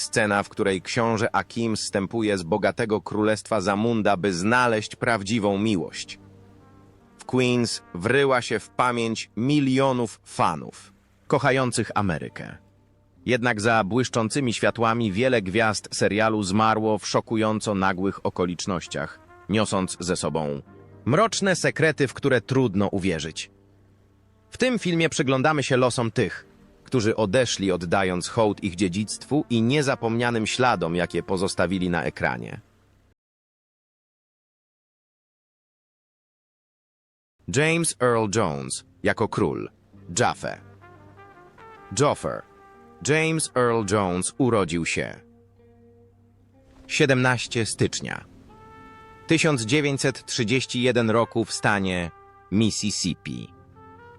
Scena, w której książę Akim zstępuje z bogatego królestwa Zamunda, by znaleźć prawdziwą miłość. W Queens wryła się w pamięć milionów fanów, kochających Amerykę. Jednak za błyszczącymi światłami wiele gwiazd serialu zmarło w szokująco nagłych okolicznościach, niosąc ze sobą mroczne sekrety, w które trudno uwierzyć. W tym filmie przyglądamy się losom tych, którzy odeszli oddając hołd ich dziedzictwu i niezapomnianym śladom, jakie pozostawili na ekranie. James Earl Jones jako król, Jaffe. Joffer. James Earl Jones urodził się 17 stycznia 1931 roku w stanie Mississippi.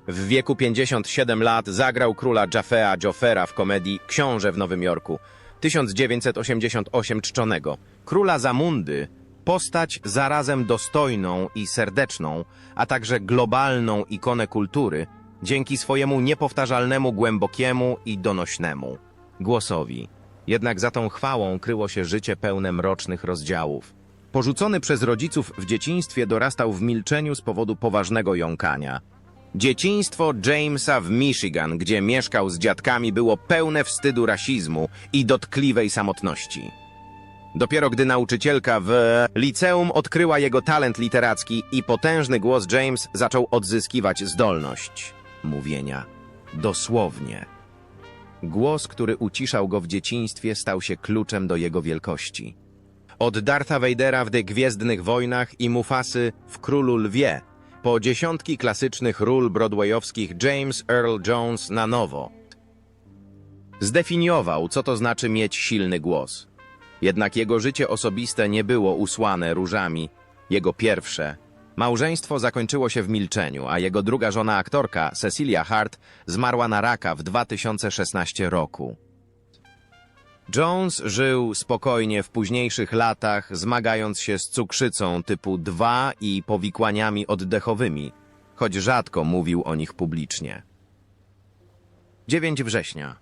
W wieku 57 lat zagrał króla Jaffea Joffera w komedii Książę w Nowym Jorku 1988 czczonego. Króla Zamundy, postać zarazem dostojną i serdeczną, a także globalną ikonę kultury, dzięki swojemu niepowtarzalnemu, głębokiemu i donośnemu głosowi. Jednak za tą chwałą kryło się życie pełne mrocznych rozdziałów. Porzucony przez rodziców w dzieciństwie dorastał w milczeniu z powodu poważnego jąkania. Dzieciństwo Jamesa w Michigan, gdzie mieszkał z dziadkami, było pełne wstydu rasizmu i dotkliwej samotności. Dopiero gdy nauczycielka w liceum odkryła jego talent literacki i potężny głos James zaczął odzyskiwać zdolność mówienia dosłownie. Głos, który uciszał go w dzieciństwie, stał się kluczem do jego wielkości. Od Dartha Vadera w The Gwiezdnych Wojnach i Mufasy w Królu Lwie, po dziesiątki klasycznych ról broadwayowskich James Earl Jones na nowo. Zdefiniował, co to znaczy mieć silny głos. Jednak jego życie osobiste nie było usłane różami. Jego pierwsze małżeństwo zakończyło się w milczeniu, a jego druga żona aktorka, Cecilia Hart, zmarła na raka w 2016 roku. Jones żył spokojnie w późniejszych latach, zmagając się z cukrzycą typu 2 i powikłaniami oddechowymi, choć rzadko mówił o nich publicznie. 9 września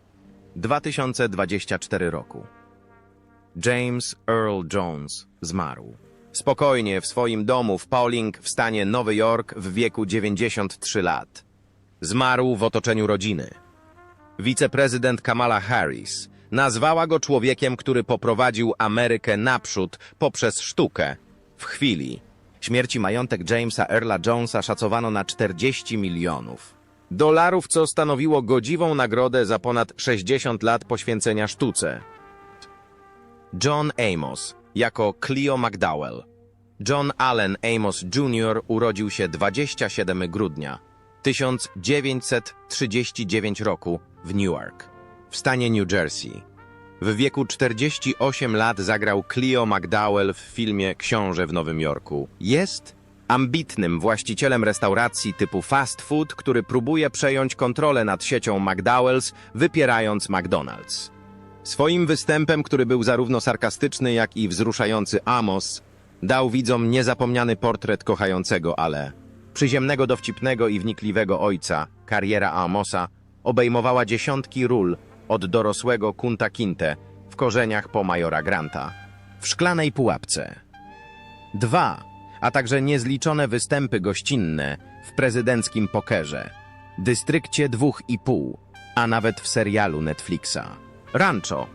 2024 roku. James Earl Jones zmarł. Spokojnie w swoim domu w Pauling w stanie Nowy Jork w wieku 93 lat. Zmarł w otoczeniu rodziny. Wiceprezydent Kamala Harris nazwała go człowiekiem, który poprowadził Amerykę naprzód poprzez sztukę. W chwili śmierci majątek Jamesa Earla Jonesa szacowano na 40 milionów dolarów, co stanowiło godziwą nagrodę za ponad 60 lat poświęcenia sztuce. John Amos jako Cleo McDowell. John Allen Amos Jr. urodził się 27 grudnia 1939 roku w Newark, w stanie New Jersey. W wieku 48 lat zagrał Cleo McDowell w filmie Książę w Nowym Jorku. Jest ambitnym właścicielem restauracji typu fast food, który próbuje przejąć kontrolę nad siecią McDowell's, wypierając McDonald's. Swoim występem, który był zarówno sarkastyczny, jak i wzruszający Amos, dał widzom niezapomniany portret kochającego, ale przyziemnego, dowcipnego i wnikliwego ojca. Kariera Amosa obejmowała dziesiątki ról, od dorosłego Kunta Kinte w korzeniach po Majora Granta, w Szklanej Pułapce. Dwa, a także niezliczone występy gościnne w prezydenckim pokerze, Dystrykcie dwóch i pół, a nawet w serialu Netflixa. Rancho.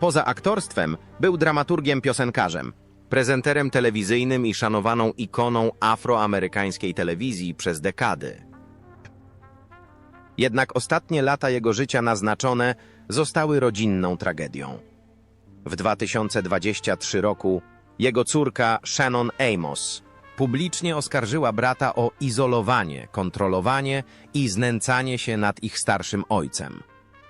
Poza aktorstwem był dramaturgiem piosenkarzem, prezenterem telewizyjnym i szanowaną ikoną afroamerykańskiej telewizji przez dekady. Jednak ostatnie lata jego życia naznaczone zostały rodzinną tragedią. W 2023 roku jego córka Shannon Amos publicznie oskarżyła brata o izolowanie, kontrolowanie i znęcanie się nad ich starszym ojcem.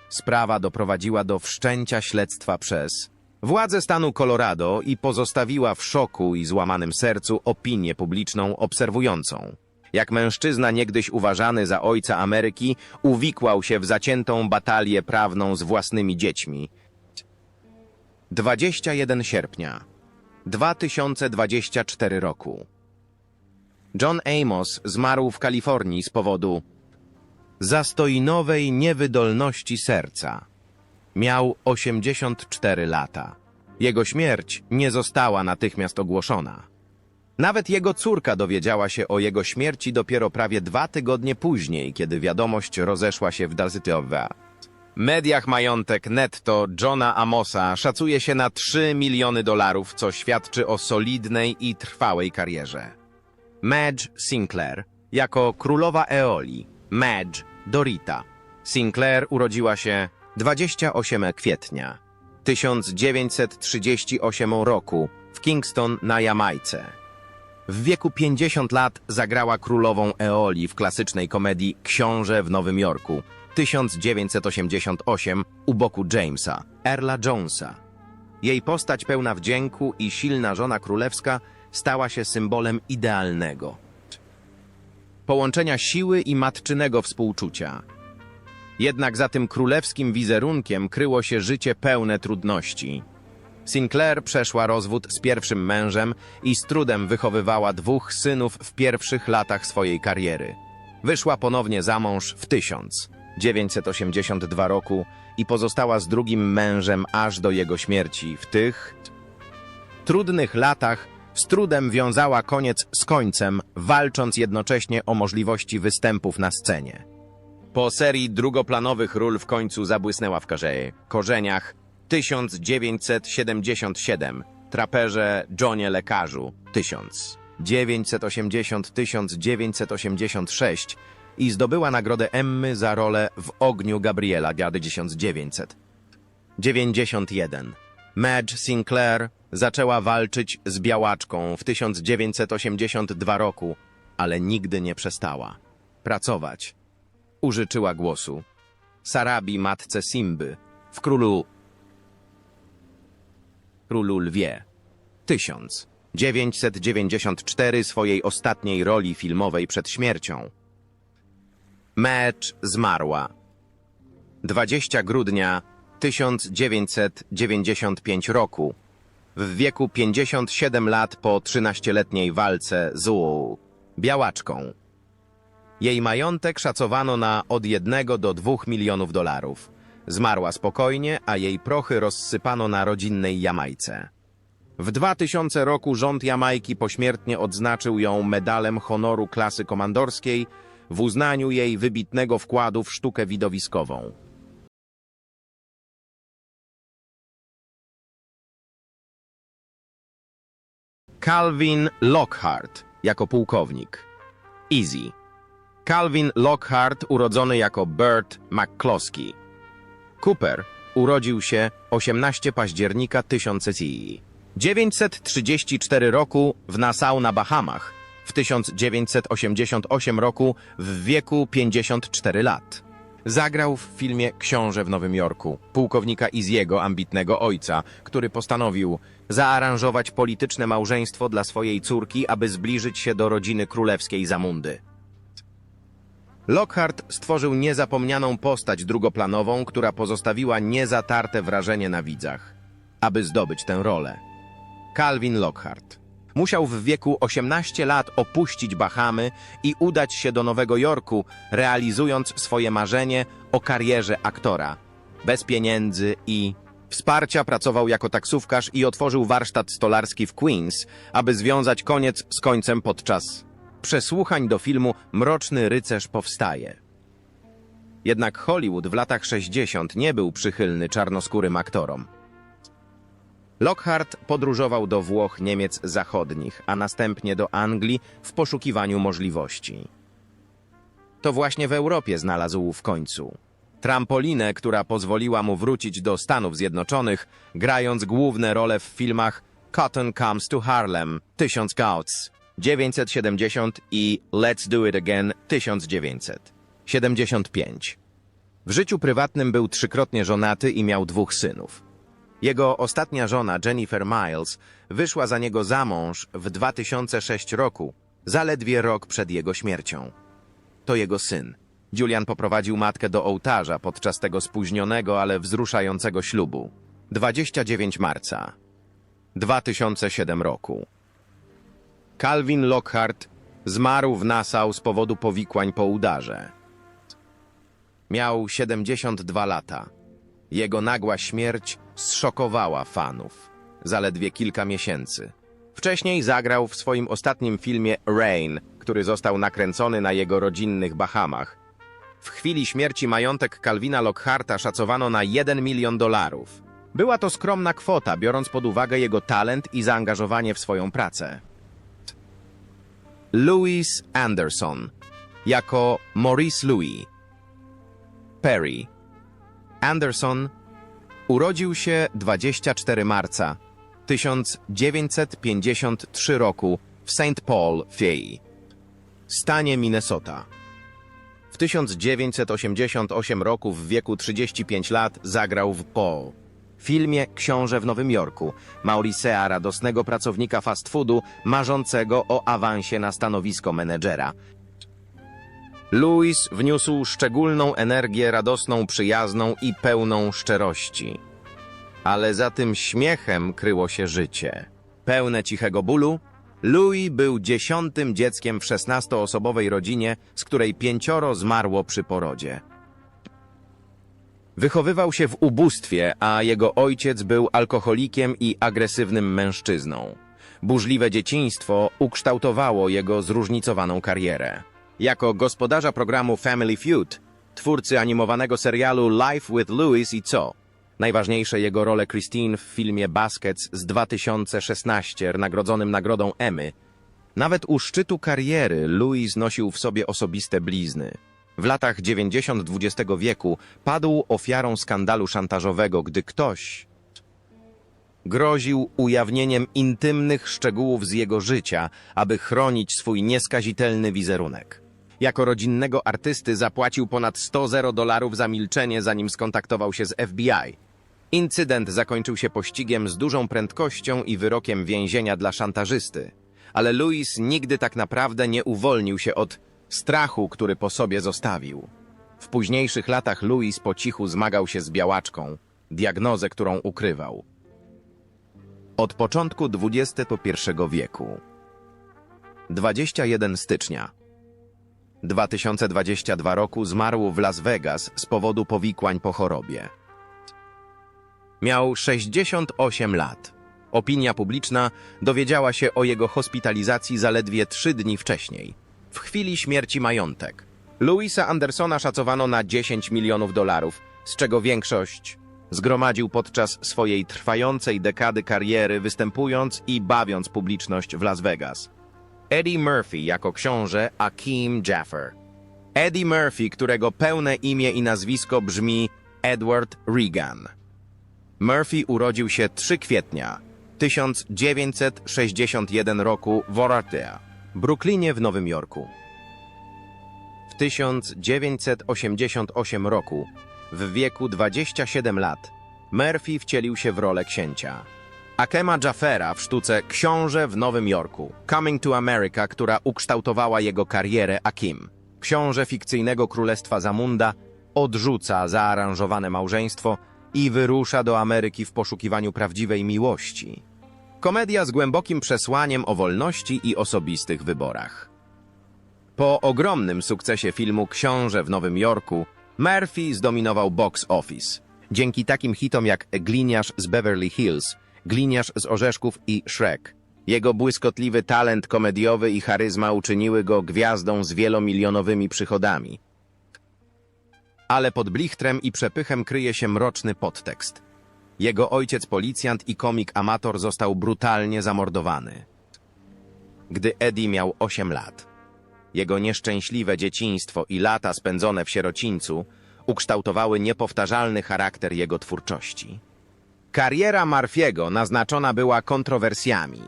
Sprawa doprowadziła do wszczęcia śledztwa przez władze stanu Colorado i pozostawiła w szoku i złamanym sercu opinię publiczną obserwującą. Jak mężczyzna niegdyś uważany za ojca Ameryki, uwikłał się w zaciętą batalię prawną z własnymi dziećmi. 21 sierpnia 2024 roku. John Amos zmarł w Kalifornii z powodu zastojnowej niewydolności serca. Miał 84 lata. Jego śmierć nie została natychmiast ogłoszona. Nawet jego córka dowiedziała się o jego śmierci dopiero prawie dwa tygodnie później, kiedy wiadomość rozeszła się w Dazytiowa. W mediach majątek netto Johna Amosa szacuje się na 3 miliony dolarów, co świadczy o solidnej i trwałej karierze. Madge Sinclair jako królowa Eoli, Madge Dorita. Sinclair urodziła się 28 kwietnia 1938 roku w Kingston na Jamajce. W wieku 50 lat zagrała królową Eoli w klasycznej komedii Książę w Nowym Jorku 1988 u boku Jamesa, Erla Jonesa. Jej postać pełna wdzięku i silna żona królewska stała się symbolem idealnego. Połączenia siły i matczynego współczucia. Jednak za tym królewskim wizerunkiem kryło się życie pełne trudności. Sinclair przeszła rozwód z pierwszym mężem i z trudem wychowywała dwóch synów w pierwszych latach swojej kariery. Wyszła ponownie za mąż w 1982 roku i pozostała z drugim mężem aż do jego śmierci. W tych trudnych latach z trudem wiązała koniec z końcem, walcząc jednocześnie o możliwości występów na scenie. Po serii drugoplanowych ról w końcu zabłysnęła w karze korzeniach 1977, traperze Johnie Lekarzu 1980-1986 i zdobyła nagrodę Emmy za rolę w Ogniu Gabriela Gady 1991. Madge Sinclair zaczęła walczyć z białaczką w 1982 roku, ale nigdy nie przestała. Pracować. Użyczyła głosu. Sarabi matce Simby w Królu Królu Lwie. 1994 swojej ostatniej roli filmowej przed śmiercią. Mecz zmarła. 20 grudnia 1995 roku. W wieku 57 lat po 13-letniej walce z U. Białaczką. Jej majątek szacowano na od 1 do 2 milionów dolarów. Zmarła spokojnie, a jej prochy rozsypano na rodzinnej Jamajce. W 2000 roku rząd Jamajki pośmiertnie odznaczył ją medalem honoru klasy komandorskiej w uznaniu jej wybitnego wkładu w sztukę widowiskową. Calvin Lockhart jako pułkownik. Easy. Calvin Lockhart urodzony jako Bert McCloskey. Cooper urodził się 18 października 1934 roku w Nassau na Bahamach, w 1988 roku w wieku 54 lat. Zagrał w filmie Książę w Nowym Jorku, pułkownika Iziego, ambitnego ojca, który postanowił zaaranżować polityczne małżeństwo dla swojej córki, aby zbliżyć się do rodziny królewskiej Zamundy. Lockhart stworzył niezapomnianą postać drugoplanową, która pozostawiła niezatarte wrażenie na widzach. Aby zdobyć tę rolę. Calvin Lockhart musiał w wieku 18 lat opuścić Bahamy i udać się do Nowego Jorku, realizując swoje marzenie o karierze aktora. Bez pieniędzy i wsparcia pracował jako taksówkarz i otworzył warsztat stolarski w Queens, aby związać koniec z końcem podczas przesłuchań do filmu Mroczny Rycerz powstaje. Jednak Hollywood w latach 60 nie był przychylny czarnoskórym aktorom. Lockhart podróżował do Włoch Niemiec Zachodnich, a następnie do Anglii w poszukiwaniu możliwości. To właśnie w Europie znalazł w końcu trampolinę, która pozwoliła mu wrócić do Stanów Zjednoczonych, grając główne role w filmach Cotton Comes to Harlem 1000 Scouts 970 i Let's Do It Again 1975. W życiu prywatnym był trzykrotnie żonaty i miał dwóch synów. Jego ostatnia żona, Jennifer Miles, wyszła za niego za mąż w 2006 roku, zaledwie rok przed jego śmiercią. To jego syn. Julian poprowadził matkę do ołtarza podczas tego spóźnionego, ale wzruszającego ślubu. 29 marca 2007 roku. Calvin Lockhart zmarł w Nassau z powodu powikłań po udarze. Miał 72 lata. Jego nagła śmierć zszokowała fanów. Zaledwie kilka miesięcy. Wcześniej zagrał w swoim ostatnim filmie Rain, który został nakręcony na jego rodzinnych Bahamach. W chwili śmierci majątek Calvina Lockharta szacowano na 1 milion dolarów. Była to skromna kwota, biorąc pod uwagę jego talent i zaangażowanie w swoją pracę. Louis Anderson jako Maurice Louis Perry Anderson urodził się 24 marca 1953 roku w St. Paul, Fay, stanie Minnesota. W 1988 roku w wieku 35 lat zagrał w Paul. Filmie Książę w Nowym Jorku Mauricea, radosnego pracownika fast foodu, marzącego o awansie na stanowisko menedżera. Louis wniósł szczególną energię, radosną, przyjazną i pełną szczerości. Ale za tym śmiechem kryło się życie. Pełne cichego bólu, Louis był dziesiątym dzieckiem w szesnastoosobowej rodzinie, z której pięcioro zmarło przy porodzie. Wychowywał się w ubóstwie, a jego ojciec był alkoholikiem i agresywnym mężczyzną. Burzliwe dzieciństwo ukształtowało jego zróżnicowaną karierę. Jako gospodarza programu Family Feud, twórcy animowanego serialu Life with Louis i co? Najważniejsze jego role Christine w filmie Baskets z 2016, nagrodzonym nagrodą Emmy. Nawet u szczytu kariery Louis nosił w sobie osobiste blizny. W latach 90 XX wieku padł ofiarą skandalu szantażowego, gdy ktoś groził ujawnieniem intymnych szczegółów z jego życia, aby chronić swój nieskazitelny wizerunek. Jako rodzinnego artysty zapłacił ponad 100 zero dolarów za milczenie, zanim skontaktował się z FBI. Incydent zakończył się pościgiem z dużą prędkością i wyrokiem więzienia dla szantażysty. Ale Louis nigdy tak naprawdę nie uwolnił się od strachu, który po sobie zostawił. W późniejszych latach Louis po cichu zmagał się z białaczką, diagnozę, którą ukrywał. Od początku XXI wieku. 21 stycznia 2022 roku zmarł w Las Vegas z powodu powikłań po chorobie. Miał 68 lat. Opinia publiczna dowiedziała się o jego hospitalizacji zaledwie trzy dni wcześniej. W chwili śmierci majątek. Louisa Andersona szacowano na 10 milionów dolarów, z czego większość zgromadził podczas swojej trwającej dekady kariery, występując i bawiąc publiczność w Las Vegas. Eddie Murphy jako książę Akeem Jaffer. Eddie Murphy, którego pełne imię i nazwisko brzmi Edward Regan. Murphy urodził się 3 kwietnia 1961 roku w Oratea, Brooklynie w Nowym Jorku. W 1988 roku, w wieku 27 lat, Murphy wcielił się w rolę księcia. Akema Jaffera w sztuce Książę w Nowym Jorku, Coming to America, która ukształtowała jego karierę Akim. Książę fikcyjnego królestwa Zamunda odrzuca zaaranżowane małżeństwo i wyrusza do Ameryki w poszukiwaniu prawdziwej miłości. Komedia z głębokim przesłaniem o wolności i osobistych wyborach. Po ogromnym sukcesie filmu Książę w Nowym Jorku, Murphy zdominował box office. Dzięki takim hitom jak Gliniarz z Beverly Hills, Gliniarz z Orzeszków i Shrek. Jego błyskotliwy talent komediowy i charyzma uczyniły go gwiazdą z wielomilionowymi przychodami. Ale pod blichtrem i przepychem kryje się mroczny podtekst. Jego ojciec policjant i komik amator został brutalnie zamordowany. Gdy Eddie miał 8 lat. Jego nieszczęśliwe dzieciństwo i lata spędzone w sierocińcu ukształtowały niepowtarzalny charakter jego twórczości. Kariera Marfiego naznaczona była kontrowersjami.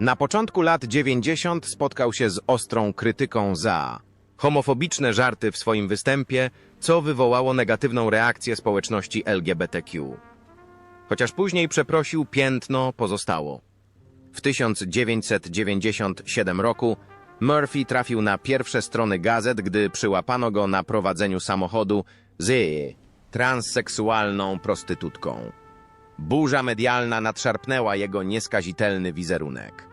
Na początku lat 90 spotkał się z ostrą krytyką za homofobiczne żarty w swoim występie, co wywołało negatywną reakcję społeczności LGBTQ. Chociaż później przeprosił, piętno pozostało. W 1997 roku Murphy trafił na pierwsze strony gazet, gdy przyłapano go na prowadzeniu samochodu z transseksualną prostytutką. Burza medialna nadszarpnęła jego nieskazitelny wizerunek.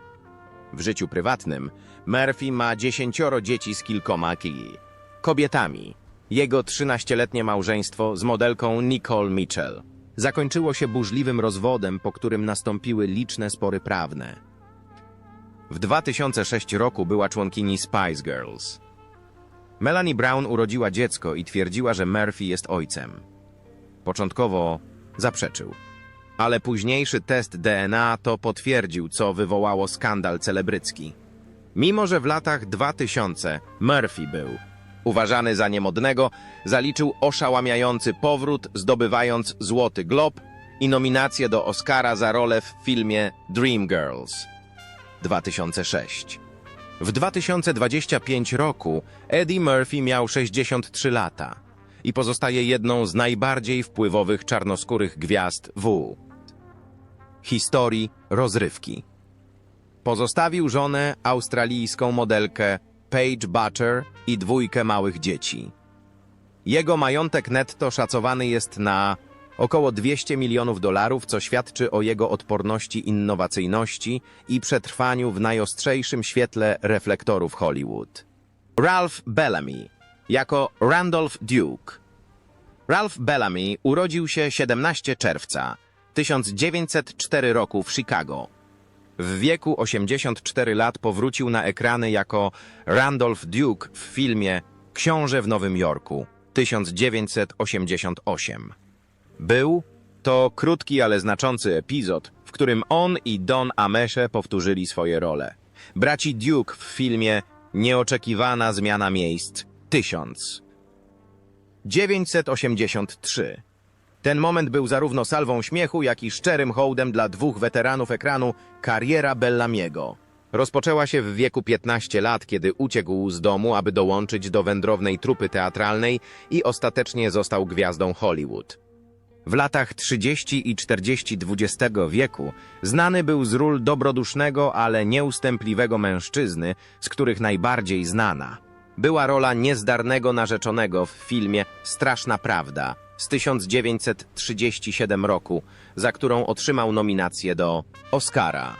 W życiu prywatnym Murphy ma dziesięcioro dzieci z kilkoma kij. Kobietami. Jego 13-letnie małżeństwo z modelką Nicole Mitchell. Zakończyło się burzliwym rozwodem, po którym nastąpiły liczne spory prawne. W 2006 roku była członkini Spice Girls. Melanie Brown urodziła dziecko i twierdziła, że Murphy jest ojcem. Początkowo zaprzeczył. Ale późniejszy test DNA to potwierdził, co wywołało skandal celebrycki. Mimo, że w latach 2000 Murphy był uważany za niemodnego, zaliczył oszałamiający powrót, zdobywając Złoty Glob i nominację do Oscara za rolę w filmie Dreamgirls 2006. W 2025 roku Eddie Murphy miał 63 lata i pozostaje jedną z najbardziej wpływowych czarnoskórych gwiazd w historii rozrywki. Pozostawił żonę, australijską modelkę Paige Butcher i dwójkę małych dzieci. Jego majątek netto szacowany jest na około 200 milionów dolarów, co świadczy o jego odporności, innowacyjności i przetrwaniu w najostrzejszym świetle reflektorów Hollywood. Ralph Bellamy jako Randolph Duke. Ralph Bellamy urodził się 17 czerwca 1904 roku w Chicago. W wieku 84 lat powrócił na ekrany jako Randolph Duke w filmie Książę w Nowym Jorku 1988. Był to krótki, ale znaczący epizod, w którym on i Don Ameche powtórzyli swoje role. Braci Duke w filmie Nieoczekiwana zmiana miejsc 1983. Ten moment był zarówno salwą śmiechu, jak i szczerym hołdem dla dwóch weteranów ekranu kariera Bellamiego. Rozpoczęła się w wieku 15 lat, kiedy uciekł z domu, aby dołączyć do wędrownej trupy teatralnej i ostatecznie został gwiazdą Hollywood. W latach 30 i 40 XX wieku znany był z ról dobrodusznego, ale nieustępliwego mężczyzny, z których najbardziej znana była rola niezdarnego narzeczonego w filmie Straszna Prawda z 1937 roku, za którą otrzymał nominację do Oscara.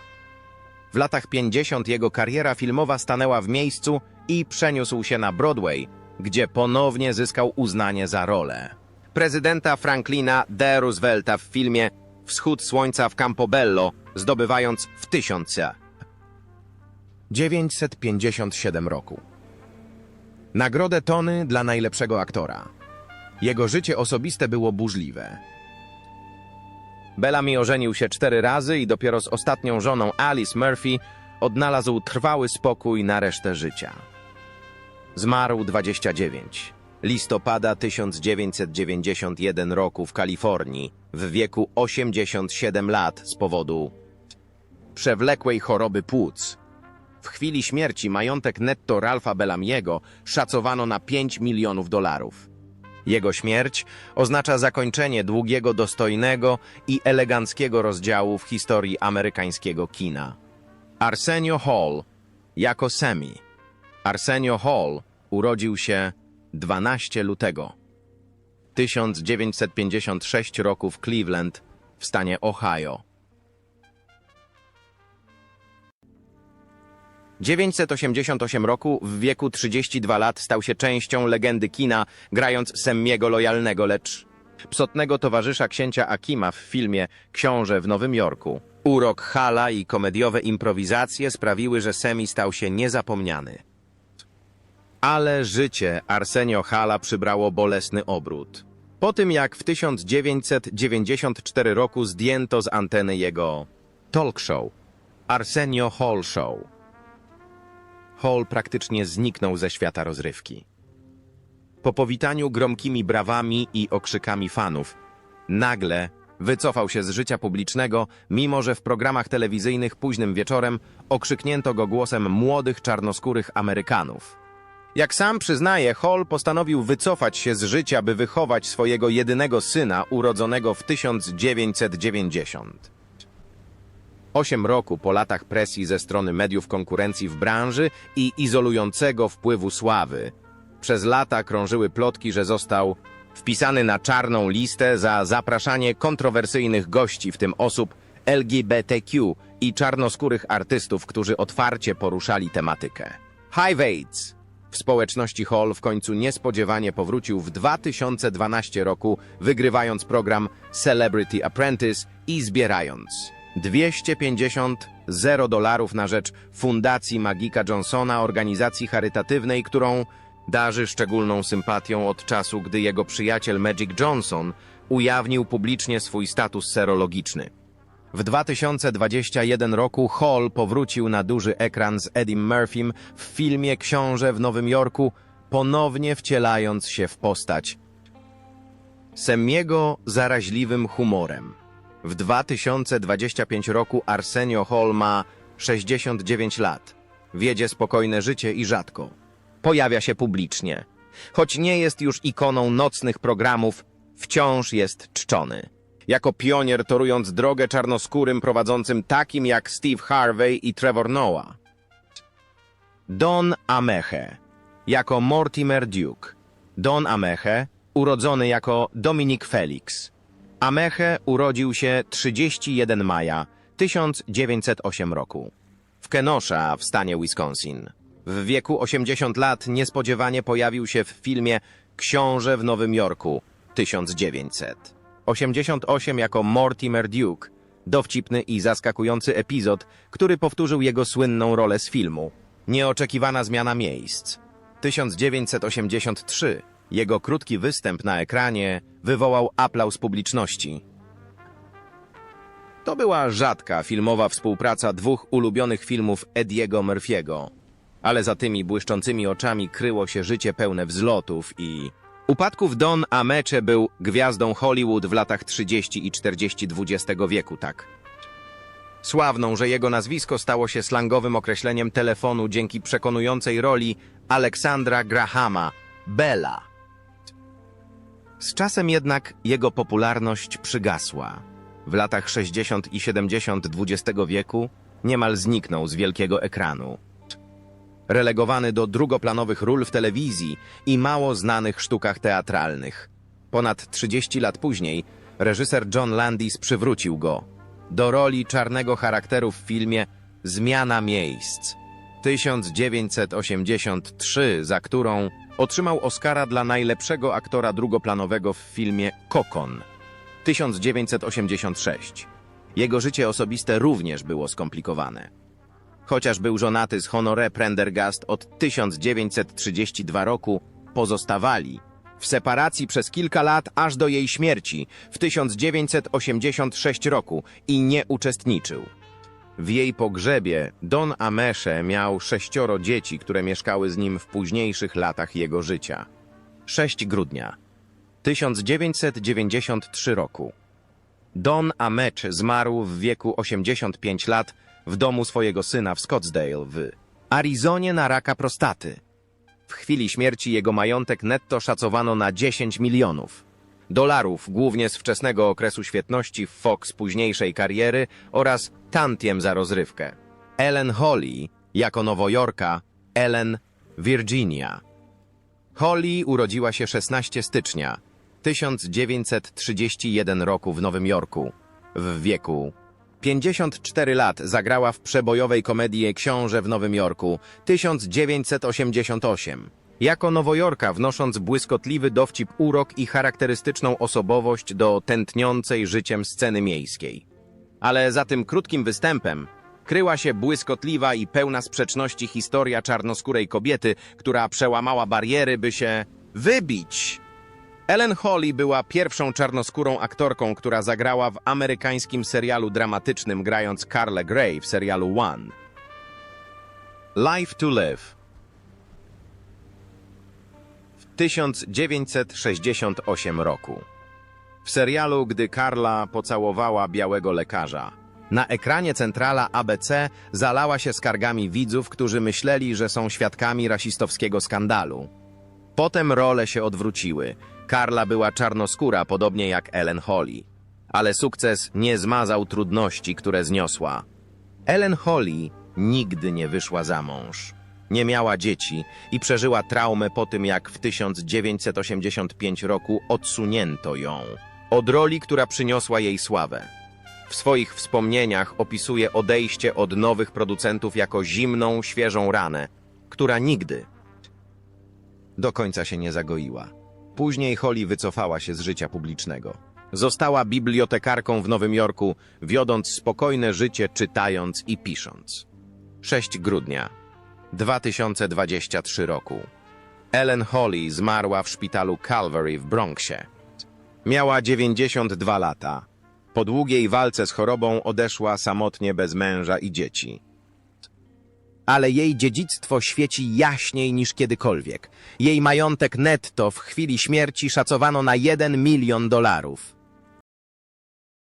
W latach 50 jego kariera filmowa stanęła w miejscu i przeniósł się na Broadway, gdzie ponownie zyskał uznanie za rolę. Prezydenta Franklina D. Roosevelta w filmie Wschód Słońca w Campobello, zdobywając w 1957 roku. Nagrodę Tony dla najlepszego aktora. Jego życie osobiste było burzliwe. Bellamy ożenił się cztery razy i dopiero z ostatnią żoną Alice Murphy odnalazł trwały spokój na resztę życia. Zmarł 29 listopada 1991 roku w Kalifornii w wieku 87 lat z powodu przewlekłej choroby płuc. W chwili śmierci majątek netto Ralpha Bellamiego szacowano na 5 milionów dolarów. Jego śmierć oznacza zakończenie długiego, dostojnego i eleganckiego rozdziału w historii amerykańskiego kina. Arsenio Hall jako Semi. Arsenio Hall urodził się 12 lutego 1956 roku w Cleveland w stanie Ohio. 988 roku, w wieku 32 lat, stał się częścią legendy kina, grając Semmiego lojalnego, lecz psotnego towarzysza księcia Akima w filmie Książę w Nowym Jorku. Urok Hala i komediowe improwizacje sprawiły, że Semi stał się niezapomniany. Ale życie Arsenio Hala przybrało bolesny obrót. Po tym jak w 1994 roku zdjęto z anteny jego talk show Arsenio Hall Show. Hall praktycznie zniknął ze świata rozrywki. Po powitaniu gromkimi brawami i okrzykami fanów, nagle wycofał się z życia publicznego, mimo że w programach telewizyjnych późnym wieczorem okrzyknięto go głosem młodych czarnoskórych Amerykanów. Jak sam przyznaje, Hall postanowił wycofać się z życia, by wychować swojego jedynego syna urodzonego w 1990. Osiem roku po latach presji ze strony mediów konkurencji w branży i izolującego wpływu sławy. Przez lata krążyły plotki, że został wpisany na czarną listę za zapraszanie kontrowersyjnych gości, w tym osób LGBTQ i czarnoskórych artystów, którzy otwarcie poruszali tematykę. HIV AIDS W społeczności Hall w końcu niespodziewanie powrócił w 2012 roku, wygrywając program Celebrity Apprentice i zbierając 250 0 dolarów na rzecz Fundacji Magika Johnsona, organizacji charytatywnej, którą darzy szczególną sympatią od czasu, gdy jego przyjaciel Magic Johnson ujawnił publicznie swój status serologiczny. W 2021 roku Hall powrócił na duży ekran z Eddie Murphym w filmie Książę w Nowym Jorku, ponownie wcielając się w postać Semiego zaraźliwym humorem. W 2025 roku Arsenio Hall ma 69 lat. Wiedzie spokojne życie i rzadko. Pojawia się publicznie. Choć nie jest już ikoną nocnych programów, wciąż jest czczony. Jako pionier torując drogę czarnoskórym prowadzącym takim jak Steve Harvey i Trevor Noah. Don Ameche jako Mortimer Duke. Don Ameche urodzony jako Dominic Felix. Ameche urodził się 31 maja 1908 roku w Kenosha w stanie Wisconsin. W wieku 80 lat niespodziewanie pojawił się w filmie Książę w Nowym Jorku 1900. 88 jako Mortimer Duke, dowcipny i zaskakujący epizod, który powtórzył jego słynną rolę z filmu. Nieoczekiwana zmiana miejsc. 1983. Jego krótki występ na ekranie wywołał aplauz publiczności. To była rzadka filmowa współpraca dwóch ulubionych filmów Ediego Murphy'ego. Ale za tymi błyszczącymi oczami kryło się życie pełne wzlotów i upadków. Don Ameche był gwiazdą Hollywood w latach 30 i 40 XX wieku, tak. Sławną, że jego nazwisko stało się slangowym określeniem telefonu dzięki przekonującej roli Aleksandra Grahama, Bella. Z czasem jednak jego popularność przygasła. W latach 60 i 70 XX wieku niemal zniknął z wielkiego ekranu. Relegowany do drugoplanowych ról w telewizji i mało znanych sztukach teatralnych. Ponad 30 lat później reżyser John Landis przywrócił go do roli czarnego charakteru w filmie Zmiana miejsc 1983, za którą otrzymał Oscara dla najlepszego aktora drugoplanowego w filmie Kokon 1986. Jego życie osobiste również było skomplikowane. Chociaż był żonaty z Honoré Prendergast od 1932 roku, pozostawali w separacji przez kilka lat aż do jej śmierci w 1986 roku i nie uczestniczył. W jej pogrzebie Don Ameche miał sześcioro dzieci, które mieszkały z nim w późniejszych latach jego życia. 6 grudnia 1993 roku. Don Ameche zmarł w wieku 85 lat w domu swojego syna w Scottsdale w Arizonie na raka prostaty. W chwili śmierci jego majątek netto szacowano na 10 milionów dolarów, głównie z wczesnego okresu świetności Fox późniejszej kariery oraz tantiem za rozrywkę. Ellen Holly jako Nowojorka, Ellen Virginia. Holly urodziła się 16 stycznia 1931 roku w Nowym Jorku. W wieku 54 lat zagrała w przebojowej komedii Książę w Nowym Jorku 1988. Jako Nowojorka wnosząc błyskotliwy dowcip urok i charakterystyczną osobowość do tętniącej życiem sceny miejskiej. Ale za tym krótkim występem kryła się błyskotliwa i pełna sprzeczności historia czarnoskórej kobiety, która przełamała bariery, by się wybić. Ellen Holly była pierwszą czarnoskórą aktorką, która zagrała w amerykańskim serialu dramatycznym, grając Carla Gray w serialu One. Life to Live 1968 roku. W serialu Gdy Karla pocałowała białego lekarza. Na ekranie centrala ABC zalała się skargami widzów, którzy myśleli, że są świadkami rasistowskiego skandalu. Potem role się odwróciły. Karla była czarnoskóra, podobnie jak Ellen Holly. Ale sukces nie zmazał trudności, które zniosła. Ellen Holly nigdy nie wyszła za mąż. Nie miała dzieci i przeżyła traumę po tym, jak w 1985 roku odsunięto ją od roli, która przyniosła jej sławę. W swoich wspomnieniach opisuje odejście od nowych producentów jako zimną, świeżą ranę, która nigdy Do końca się nie zagoiła. Później Holly wycofała się z życia publicznego. Została bibliotekarką w Nowym Jorku, wiodąc spokojne życie czytając i pisząc. 6 grudnia 2023 roku. Ellen Holly zmarła w szpitalu Calvary w Bronxie. Miała 92 lata. Po długiej walce z chorobą odeszła samotnie bez męża i dzieci. Ale jej dziedzictwo świeci jaśniej niż kiedykolwiek. Jej majątek netto w chwili śmierci szacowano na 1 milion dolarów.